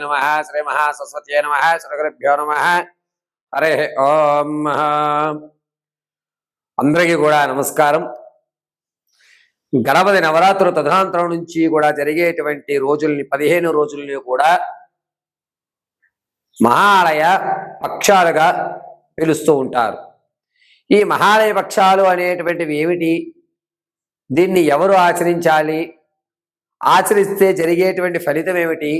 నమ శ్రీ మహాసరస్వతే నమ శ్రీ గురుభ్యో నమ. హరే ఓం. అందరికీ కూడా నమస్కారం. గణపతి నవరాత్రులు తదనంతరం నుంచి కూడా జరిగేటువంటి రోజుల్ని పదిహేను రోజుల్ని కూడా మహాలయ పక్షాలుగా పిలుస్తూ ఉంటారు. ఈ మహాలయ పక్షాలు అనేటువంటివి ఏమిటి? దీన్ని ఎవరు ఆచరించాలి? ఆచరిస్తే జరిగేటువంటి ఫలితం ఏమిటి?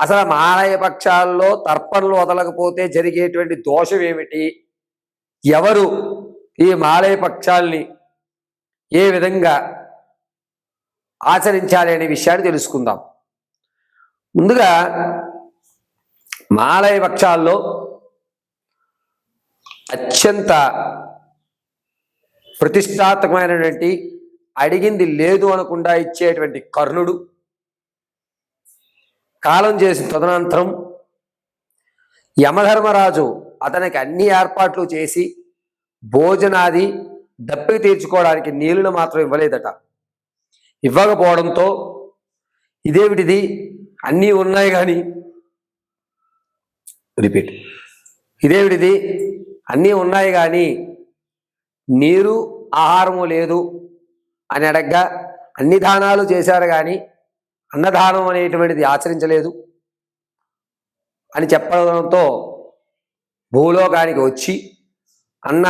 అసలు మాలయ పక్షాల్లో తర్పణలు వదలకపోతే జరిగేటువంటి దోషం ఏమిటి? ఎవరు ఈ మాలయ పక్షాల్ని ఏ విధంగా ఆచరించాలి అనే విషయాన్ని తెలుసుకుందాం. ముందుగా మాలయ పక్షాల్లో అత్యంత ప్రతిష్టాత్మకమైనటువంటి అడిగింది లేదు అనకుండా ఇచ్చేటువంటి కర్ణుడు కాలం చేసిన తదనంతరం యమధర్మరాజు అతనికి అన్ని ఏర్పాట్లు చేసి భోజనాది దప్పికి తీర్చుకోవడానికి నీళ్ళను మాత్రం ఇవ్వలేదట. ఇవ్వకపోవడంతో ఇదేమిటిది? అన్నీ ఉన్నాయి కానీ రిపీట్. ఇదేమిటిది? అన్నీ ఉన్నాయి కానీ నీరు ఆహారము లేదు అని అడగ్గా అన్ని దానాలు చేశారు కానీ అన్నదానం అనేటువంటిది ఆచరించలేదు అని చెప్పడంతో భూలోకానికి వచ్చి అన్న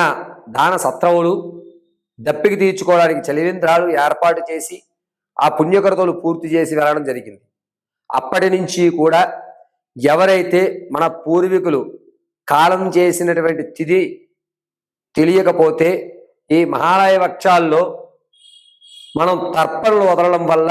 దాన సత్రవులు దప్పికి తీర్చుకోవడానికి చలివేంద్రాలు ఏర్పాటు చేసి ఆ పుణ్యకృతులు పూర్తి చేసి వెళ్ళడం జరిగింది. అప్పటి నుంచి కూడా ఎవరైతే మన పూర్వీకులు కాలం చేసినటువంటి తిథి తెలియకపోతే ఈ మహాలయ వక్షాల్లో మనం తర్పణలు వదలడం వల్ల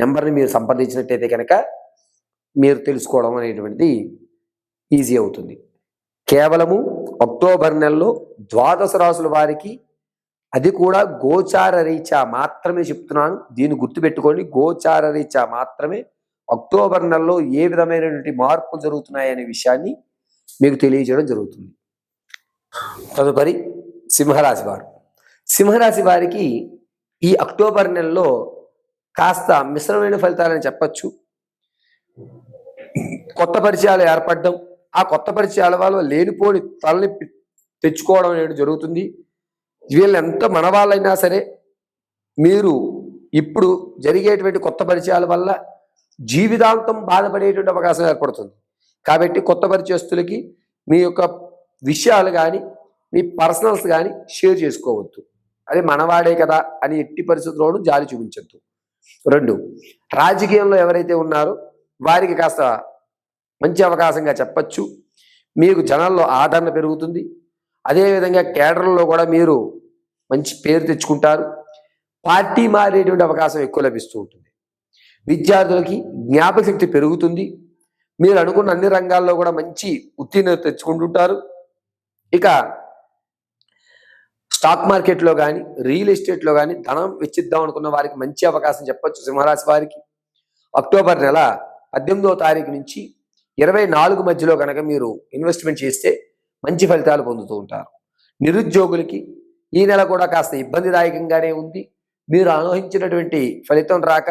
నెంబర్ని మీరు సంప్రదించినట్టయితే కనుక మీరు తెలుసుకోవడం అనేటువంటిది ఈజీ అవుతుంది. కేవలము అక్టోబర్ నెలలో ద్వాదశ రాసుల వారికి అది కూడా గోచార రీత్యా మాత్రమే చెప్తున్నాను. దీన్ని గుర్తుపెట్టుకోండి. గోచార రీత్యా మాత్రమే అక్టోబర్ నెలలో ఏ విధమైనటువంటి మార్పులు జరుగుతున్నాయి అనే విషయాన్ని మీకు తెలియజేయడం జరుగుతుంది. తదుపరి సింహరాశి వారు. సింహరాశి వారికి ఈ అక్టోబర్ నెలలో కాస్త మిశ్రమైన ఫలితాలని చెప్పచ్చు. కొత్త పరిచయాలు ఏర్పడడం ఆ కొత్త పరిచయాల వల్ల లేనిపోని తలని తెచ్చుకోవడం అనేది జరుగుతుంది. వీళ్ళు ఎంత మనవాళ్ళైనా సరే మీరు ఇప్పుడు జరిగేటువంటి కొత్త పరిచయాల వల్ల జీవితాంతం బాధపడేటువంటి అవకాశం ఏర్పడుతుంది. కాబట్టి కొత్త పరిచయస్తులకి మీ యొక్క విషయాలు కానీ మీ పర్సనల్స్ కానీ షేర్ చేసుకోవద్దు. అది మనవాడే కదా అని ఎట్టి పరిస్థితుల్లోనూ జాలి చూపించద్దు. రెండు రాజకీయంలో ఎవరైతే ఉన్నారో వారికి కాస్త మంచి అవకాశంగా చెప్పచ్చు. మీకు జనాల్లో ఆదరణ పెరుగుతుంది. అదేవిధంగా కేడర్లో కూడా మీరు మంచి పేరు తెచ్చుకుంటారు. పార్టీ మారేటువంటి అవకాశం ఎక్కువ లభిస్తూ ఉంటుంది. విద్యార్థులకి జ్ఞాపక శక్తి పెరుగుతుంది. మీరు అనుకున్న అన్ని రంగాల్లో కూడా మంచి ఉత్తీర్ణత తెచ్చుకుంటుంటారు. ఇక స్టాక్ మార్కెట్లో కానీ రియల్ ఎస్టేట్లో కానీ ధనం వెచ్చిద్దాం అనుకున్న వారికి మంచి అవకాశం చెప్పొచ్చు సింహరాశి వారికి. అక్టోబర్ నెల పద్దెనిమిదవ తారీఖు నుంచి ఇరవై నాలుగు మధ్యలో కనుక మీరు ఇన్వెస్ట్మెంట్ చేస్తే మంచి ఫలితాలు పొందుతూ ఉంటారు. నిరుద్యోగులకి ఈ నెల కూడా కాస్త ఇబ్బందిదాయకంగానే ఉంది. మీరు అనుభవించినటువంటి ఫలితం రాక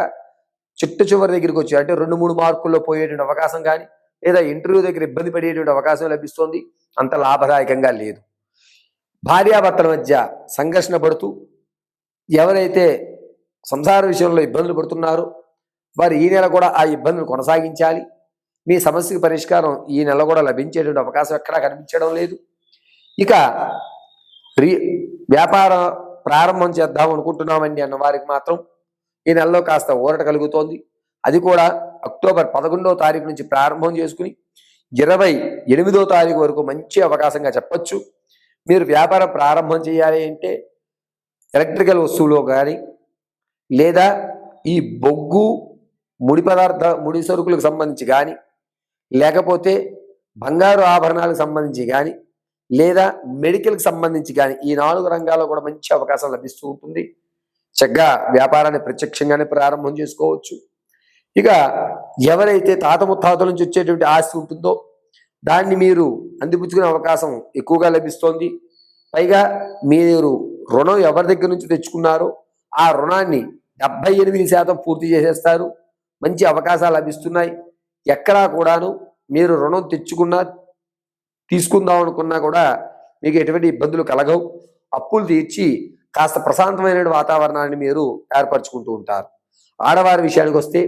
చిట్ట చివరి దగ్గరికి వచ్చి అంటే రెండు మూడు మార్కుల్లో పోయేటువంటి అవకాశం కానీ లేదా ఇంటర్వ్యూ దగ్గర ఇబ్బంది పడేటువంటి అవకాశం లభిస్తుంది. అంత లాభదాయకంగా లేదు. భార్యాభర్తల మధ్య సంఘర్షణ పడుతూ ఎవరైతే సంసార విషయంలో ఇబ్బందులు పడుతున్నారో వారు ఈ నెల కూడా ఆ ఇబ్బందులు కొనసాగించాలి. మీ సమస్యకు పరిష్కారం ఈ నెల కూడా లభించేటువంటి అవకాశం ఎక్కడా కనిపించడం లేదు. ఇక రీ వ్యాపారం ప్రారంభం చేద్దాం అనుకుంటున్నామండి అన్న వారికి మాత్రం ఈ నెలలో కాస్త ఊరట కలుగుతోంది. అది కూడా అక్టోబర్ పదకొండవ తారీఖు నుంచి ప్రారంభం చేసుకుని ఇరవై ఎనిమిదో తారీఖు వరకు మంచి అవకాశంగా చెప్పొచ్చు. మీరు వ్యాపారం ప్రారంభం చేయాలి అంటే ఎలక్ట్రికల్ వస్తువులు కానీ లేదా ఈ బొగ్గు ముడి పదార్థ ముడి సరుకులకు సంబంధించి కానీ లేకపోతే బంగారు ఆభరణాలకు సంబంధించి కానీ లేదా మెడికల్కి సంబంధించి కానీ ఈ నాలుగు రంగాల్లో కూడా మంచి అవకాశం లభిస్తూ ఉంటుంది. చక్కగా వ్యాపారాన్ని ప్రత్యక్షంగానే ప్రారంభం చేసుకోవచ్చు. ఇక ఎవరైతే తాత ముత్తాతల నుంచి వచ్చేటువంటి ఆస్తి ఉంటుందో దాన్ని మీరు అందిపుచ్చుకునే అవకాశం ఎక్కువగా లభిస్తోంది. పైగా మీరు రుణం ఎవరి దగ్గర నుంచి తెచ్చుకున్నారో ఆ రుణాన్ని డెబ్బై ఎనిమిది శాతం పూర్తి చేసేస్తారు. మంచి అవకాశాలు లభిస్తున్నాయి. ఎక్కడా కూడాను మీరు రుణం తెచ్చుకున్నా తీసుకుందాం అనుకున్నా కూడా మీకు ఎటువంటి ఇబ్బందులు కలగవు. అప్పులు తీర్చి కాస్త ప్రశాంతమైన వాతావరణాన్ని మీరు ఏర్పరచుకుంటూ ఉంటారు. ఆడవారి విషయానికి వస్తే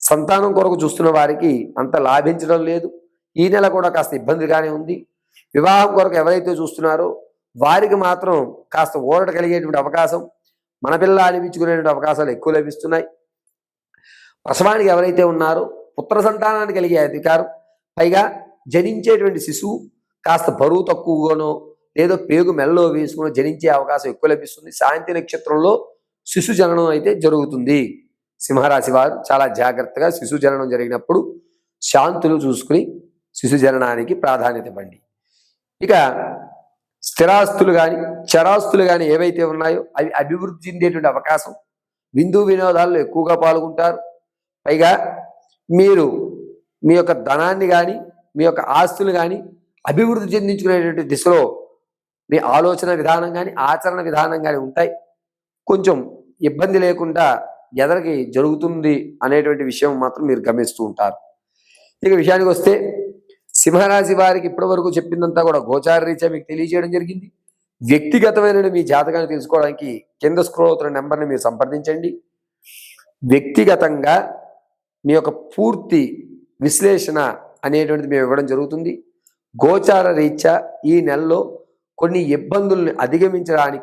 సంతానం కొరకు చూస్తున్న వారికి అంత లాభించడం లేదు. ఈ నెల కూడా కాస్త ఇబ్బందిగానే ఉంది. వివాహం కొరకు ఎవరైతే చూస్తున్నారో వారికి మాత్రం కాస్త ఊరట కలిగేటువంటి అవకాశం మన పిల్ల అనిపించుకునేటువంటి అవకాశాలు ఎక్కువ లభిస్తున్నాయి. ప్రసవానికి ఎవరైతే ఉన్నారో పుత్ర సంతానానికి కలిగే అధికారం పైగా జనించేటువంటి శిశువు కాస్త బరువు తక్కువగానో లేదో పేగు మెల్లో వేసుకుని జనించే అవకాశం ఎక్కువ లభిస్తుంది. శాంతి నక్షత్రంలో శిశు జననం అయితే జరుగుతుంది. సింహరాశి వారు చాలా జాగ్రత్తగా శిశు జననం జరిగినప్పుడు శాంతులు చూసుకుని శిశు జననానికి ప్రాధాన్యత ఇవ్వండి. ఇక స్థిరాస్తులు కానీ చరాస్తులు కానీ ఏవైతే ఉన్నాయో అవి అభివృద్ధి చెందేటువంటి అవకాశం. విందు వినోదాల్లో ఎక్కువగా పాల్గొంటారు. పైగా మీరు మీ యొక్క ధనాన్ని కానీ మీ యొక్క ఆస్తులు కానీ అభివృద్ధి చెందించుకునేటువంటి దిశలో మీ ఆలోచన విధానం కానీ ఆచరణ విధానం కానీ ఉంటాయి. కొంచెం ఇబ్బంది లేకుండా ఎదరికి జరుగుతుంది అనేటువంటి విషయం మాత్రం మీరు గమనిస్తూ ఉంటారు. ఇక విషయానికి వస్తే సింహరాశి వారికి ఇప్పటి వరకు చెప్పిందంతా కూడా గోచార రీత్యా మీకు తెలియజేయడం జరిగింది. వ్యక్తిగతమైన మీ జాతకాన్ని తెలుసుకోవడానికి కింద స్క్రోల్ అవుతున్న నెంబర్ని మీరు సంప్రదించండి. వ్యక్తిగతంగా మీ యొక్క పూర్తి విశ్లేషణ అనేటువంటిది మేము ఇవ్వడం జరుగుతుంది. గోచార రీత్యా ఈ నెలలో కొన్ని ఇబ్బందుల్ని అధిగమించడానికి